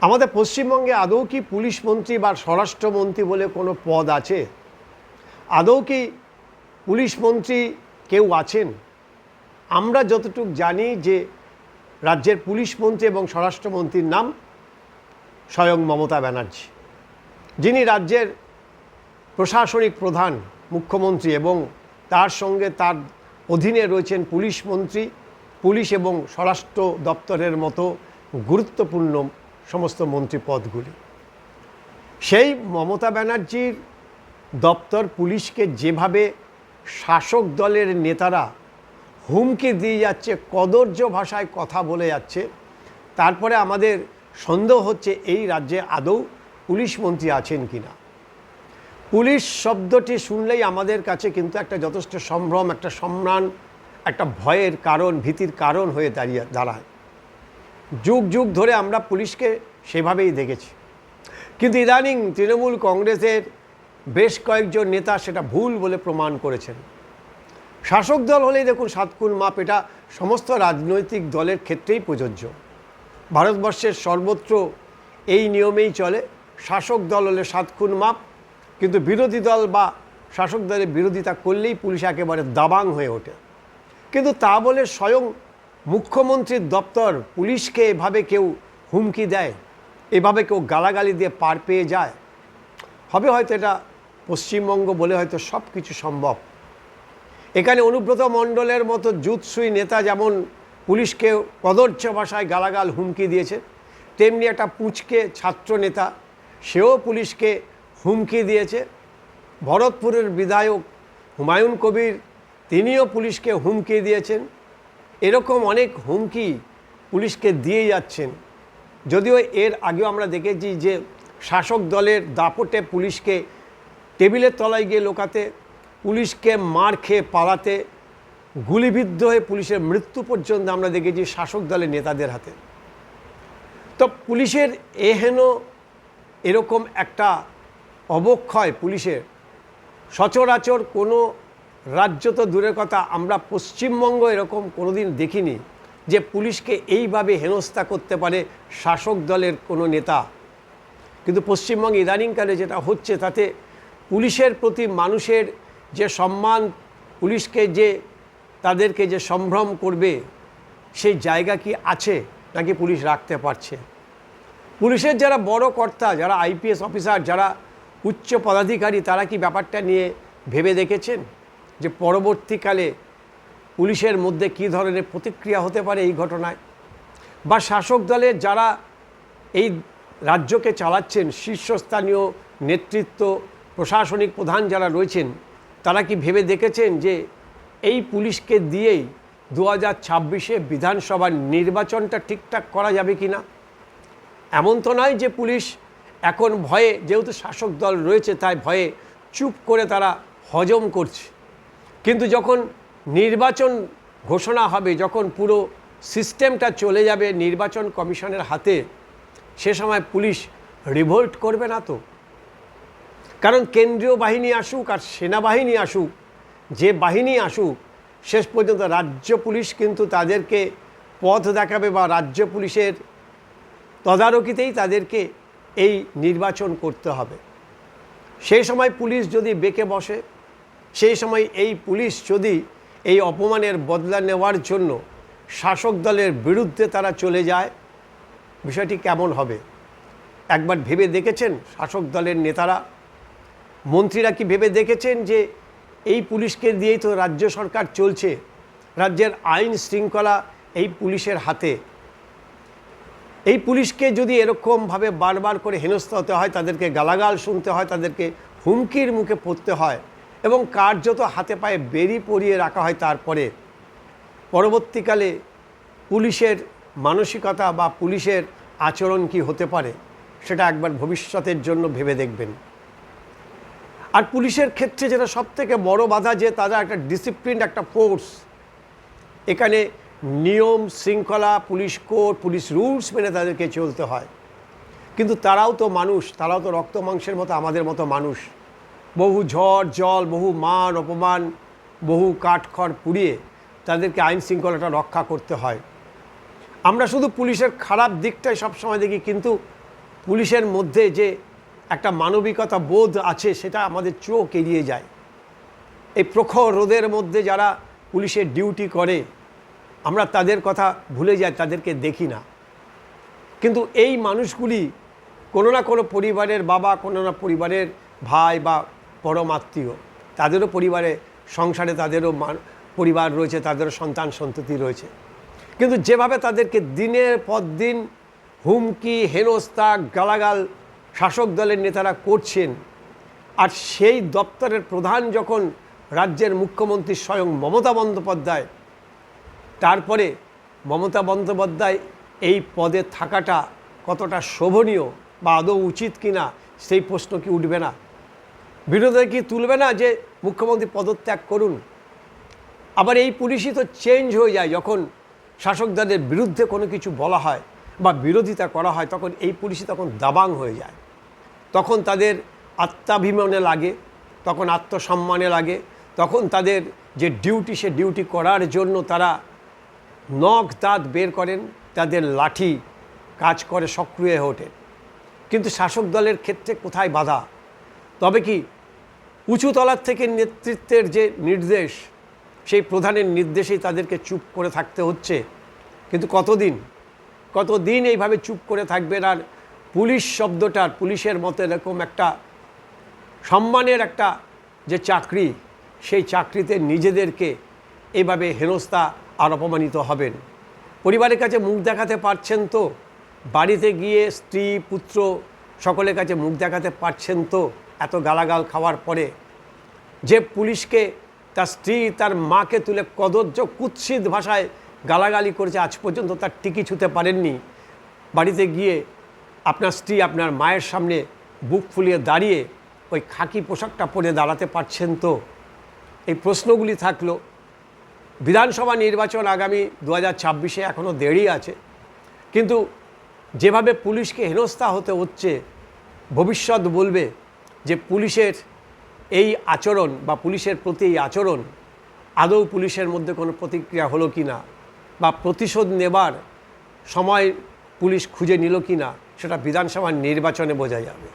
আমাদের পশ্চিমবঙ্গে আদৌ কি পুলিশ মন্ত্রী বা স্বরাষ্ট্রমন্ত্রী বলে কোনো পদ আছে? আদৌ কি পুলিশ মন্ত্রী কেউ আছেন? আমরা যতটুকু জানি যে রাজ্যের পুলিশ মন্ত্রী এবং স্বরাষ্ট্রমন্ত্রীর নাম স্বয়ং মমতা ব্যানার্জি। যিনি রাজ্যের প্রশাসনিক প্রধান, মুখ্যমন্ত্রী এবং তার সঙ্গে তার অধীনে রয়েছেন পুলিশ মন্ত্রী, পুলিশ এবং স্বরাষ্ট্র দপ্তরের মতো গুরুত্বপূর্ণ সমস্ত মন্ত্রী পদগুলি সেই মমতা ব্যানার্জির দপ্তর পুলিশকে যেভাবে শাসক দলের নেতারা হুমকি দিয়ে যাচ্ছে কদর্য ভাষায় কথা বলে যাচ্ছে, তারপরে আমাদের সন্দেহ হচ্ছে এই রাজ্যে আদৌ পুলিশ মন্ত্রী আছেন কিনা। পুলিশ শব্দটি শুনলেই আমাদের কাছে কিন্তু একটা যথেষ্ট সম্ভ্রম, একটা সম্মান, একটা ভয়ের কারণ, ভীতির কারণ হয়ে দাঁড়িয়ে দাঁড়ায়। যুগ যুগ ধরে আমরা পুলিশকে সেভাবেই দেখেছি। কিন্তু ইদানিং তৃণমূল কংগ্রেসের বেশ কয়েকজন নেতা সেটা ভুল বলে প্রমাণ করেছেন। শাসক দল হলেই দেখুন সাতকুন মাপ, এটা সমস্ত রাজনৈতিক দলের ক্ষেত্রেই প্রযোজ্য। ভারতবর্ষের সর্বত্র এই নিয়মেই চলে, শাসক দল হলে সাতক্ষুন মাপ, কিন্তু বিরোধী দল বা শাসক দলের বিরোধিতা করলেই পুলিশ একেবারে দাবাং হয়ে ওঠে। কিন্তু তা বলে স্বয়ং মুখ্যমন্ত্রীর দপ্তর পুলিশকে এভাবে কেউ হুমকি দেয়, এভাবে কেউ গালাগালি দিয়ে পার পেয়ে যায়। হবে হয়তো এটা পশ্চিমবঙ্গ বলে হয়তো সব কিছু সম্ভব। এখানে অনুব্রত মণ্ডলের মতো জুৎসুই নেতা যেমন পুলিশকে কদর্য ভাষায় গালাগাল হুমকি দিয়েছে, তেমনি একটা পুঁচকে ছাত্র নেতা, সেও পুলিশকে হুমকি দিয়েছে। ভরতপুরের বিধায়ক হুমায়ুন কবির, তিনিও পুলিশকে হুমকি দিয়েছেন। এরকম অনেক হুমকি পুলিশকে দিয়ে যাচ্ছেন। যদিও এর আগেও আমরা দেখেছি যে শাসক দলের দাপটে পুলিশকে টেবিলের তলায় গিয়ে লোকাতে, পুলিশকে মার খেয়ে পালাতে, গুলিবিদ্ধ হয়ে পুলিশের মৃত্যু পর্যন্ত আমরা দেখেছি শাসক দলের নেতাদের হাতে। তো পুলিশের এহেন এরকম একটা অবক্ষয় পুলিশের। সচরাচর কোনো রাজ্য তো দূরের কথা, আমরা পশ্চিমবঙ্গ এরকম কোনোদিন দেখিনি যে পুলিশকে এইভাবে হেনস্থা করতে পারে শাসক দলের কোনো নেতা। কিন্তু পশ্চিমবঙ্গে ইদানিংকালে যেটা হচ্ছে, তাতে পুলিশের প্রতি মানুষের যে সম্মান, পুলিশকে যে, তাদেরকে যে সম্ভ্রম করবে, সেই জায়গা কি আছে নাকি পুলিশ রাখতে পারছে? পুলিশের যারা বড় কর্তা, যারা আইপিএস অফিসার, যারা উচ্চ পদাধিকারী, তারা কি ব্যাপারটা নিয়ে ভেবে দেখেছেন? যে পরবর্তীকালে পুলিশের মধ্যে কী ধরনের প্রতিক্রিয়া হতে পারে এই ঘটনায়? বা শাসক দলের যারা এই রাজ্যকে চালাচ্ছেন, শীর্ষস্থানীয় নেতৃত্ব, প্রশাসনিক প্রধান যারা রয়েছেন, তারা কি ভেবে দেখেছেন যে এই পুলিশকে দিয়েই দু হাজার ছাব্বিশে বিধানসভার নির্বাচনটা ঠিকঠাক করা যাবে কি না? এমন তো নয় যে পুলিশ এখন ভয়ে, যেহেতু শাসক দল রয়েছে, তাই ভয়ে চুপ করে তারা হজম করছে। কিন্তু যখন নির্বাচন ঘোষণা হবে, যখন পুরো সিস্টেমটা চলে যাবে নির্বাচন কমিশনের হাতে, সে সময় পুলিশ রিভোল্ট করবে না তো? কারণ কেন্দ্রীয় বাহিনী আসুক আর সেনাবাহিনী আসুক, যে বাহিনী আসুক, শেষ পর্যন্ত রাজ্য পুলিশ কিন্তু তাদেরকে পথ দেখাবে বা রাজ্য পুলিশের তদারকিতেই তাদেরকে এই নির্বাচন করতে হবে। সেই সময় পুলিশ যদি বেঁকে বসে সেই সময় এই পুলিশ যদি এই অপমানের বদলা নেওয়ার জন্য শাসক দলের বিরুদ্ধে তারা চলে যায়, বিষয়টি কেমন হবে? একবার ভেবে দেখেছেন শাসক দলের নেতারা? মন্ত্রীরা কি ভেবে দেখেছেন যে এই পুলিশকে দিয়েই তো রাজ্য সরকার চলছে? রাজ্যের আইন শৃঙ্খলা এই পুলিশের হাতে। এই পুলিশকে যদি এরকমভাবে বারবার করে হেনস্থা হতে হয়, তাদেরকে গালাগাল শুনতে হয়, তাদেরকে হুমকির মুখে পড়তে হয় এবং কার্যত হাতে পায়ে বেরি পরিয়ে রাখা হয় তারপরে। পরবর্তীকালে পুলিশের মানসিকতা বা পুলিশের আচরণ কি হতে পারে, সেটা একবার ভবিষ্যতের জন্য ভেবে দেখবেন। আর পুলিশের ক্ষেত্রে যেটা সব থেকে বড় বাধা যে তারা একটা ডিসিপ্লিন একটা ফোর্স এখানে নিয়ম, শৃঙ্খলা, পুলিশ কোড পুলিশ রুলস মেনে তাদেরকে চলতে হয়। কিন্তু তারাও তো মানুষ, তারাও তো রক্ত মাংসের মতো, আমাদের মতো মানুষ। বহু ঝড়, জল, বহু মান অপমান, বহু কাঠখড় পুড়িয়ে তাদেরকে আইন শৃঙ্খলাটা রক্ষা করতে হয়। আমরা শুধু পুলিশের খারাপ দিকটাই সবসময় দেখি, কিন্তু পুলিশের মধ্যে যে একটা মানবিকতা বোধ আছে, সেটা আমাদের চোখ এড়িয়ে যায়। এই প্রখর রোদের মধ্যে যারা পুলিশের ডিউটি করে, আমরা তাদের কথা ভুলে যাই, তাদেরকে দেখি না। কিন্তু এই মানুষগুলি কোনো না কোনো পরিবারের বাবা, কোনো না পরিবারের ভাই বা পরম আত্মীয় তাদেরও পরিবারে সংসারে তাদেরও পরিবার রয়েছে, তাদেরও সন্তান সন্ততি রয়েছে। কিন্তু যেভাবে তাদেরকে দিনের পর দিন হুমকি হেনস্তা গালাগাল শাসক দলের নেতারা করছেন, আর সেই দপ্তরের প্রধান যখন রাজ্যের মুখ্যমন্ত্রী স্বয়ং মমতা বন্দ্যোপাধ্যায়, তারপরে মমতা বন্দ্যোপাধ্যায় এই পদে থাকাটা কতটা শোভনীয় বা আদৌ উচিত কিনা, সেই প্রশ্ন কি উঠবে না? বিরোধী কি তুলবে না যে মুখ্যমন্ত্রী পদত্যাগ করুন? আবার এই পুলিশই তো চেঞ্জ হয়ে যায় যখন শাসক দলের বিরুদ্ধে কোনো কিছু বলা হয় বা বিরোধিতা করা হয়, তখন এই পুলিশই তখন দাবাং হয়ে যায়। তখন তাদের আত্মাভিমানে লাগে, তখন আত্মসম্মানে লাগে, তখন তাদের যে ডিউটি সে ডিউটি করার জন্য তারা নখ দাঁত বের করেন, তাদের লাঠি কাজ করে সক্রিয় হয়ে ওঠে। কিন্তু শাসক দলের ক্ষেত্রে কোথায় বাধা? তবে কি উঁচু তলার থেকে নেতৃত্বের যে নির্দেশ, সেই প্রধানের নির্দেশেই তাদেরকে চুপ করে থাকতে হচ্ছে। কিন্তু কতদিন? কতদিন এইভাবে চুপ করে থাকবেন? আর পুলিশ শব্দটার পুলিশের মতো এরকম একটা সম্মানের একটা যে চাকরি, সেই চাকরিতে নিজেদেরকে এভাবে হেনস্থা আর অপমানিত হবেন। পরিবারের কাছে মুখ দেখাতে পারছেন তো? বাড়িতে গিয়ে স্ত্রী, পুত্র সকলের কাছে মুখ দেখাতে পারছেন তো? এত গালাগাল খাওয়ার পরে যে পুলিশকে তার স্ত্রী, তার মাকে তুলে কদর্য কুৎসিত ভাষায় গালাগালি করেছে, আজ পর্যন্ত তার টিকি ছুতে পারেননি। বাড়িতে গিয়ে আপনার স্ত্রী আপনার মায়ের সামনে বুক ফুলিয়ে দাঁড়িয়ে ওই খাকি পোশাকটা পরে দাঁড়াতে পারছেন তো? এই প্রশ্নগুলি থাকল, বিধানসভা নির্বাচন আগামী দু হাজার ছাব্বিশে এখনও দেরি আছে, কিন্তু যেভাবে পুলিশকে হেনস্থা হতে হচ্ছে, ভবিষ্যৎ বলবে যে পুলিশের এই আচরণ বা পুলিশের প্রতি এই আচরণ আদৌ পুলিশের মধ্যে কোনো প্রতিক্রিয়া হলো কি না? বা প্রতিশোধ নেবার সময় পুলিশ খুঁজে নিল কি না? সেটা বিধানসভার নির্বাচনে বোঝা যাবে।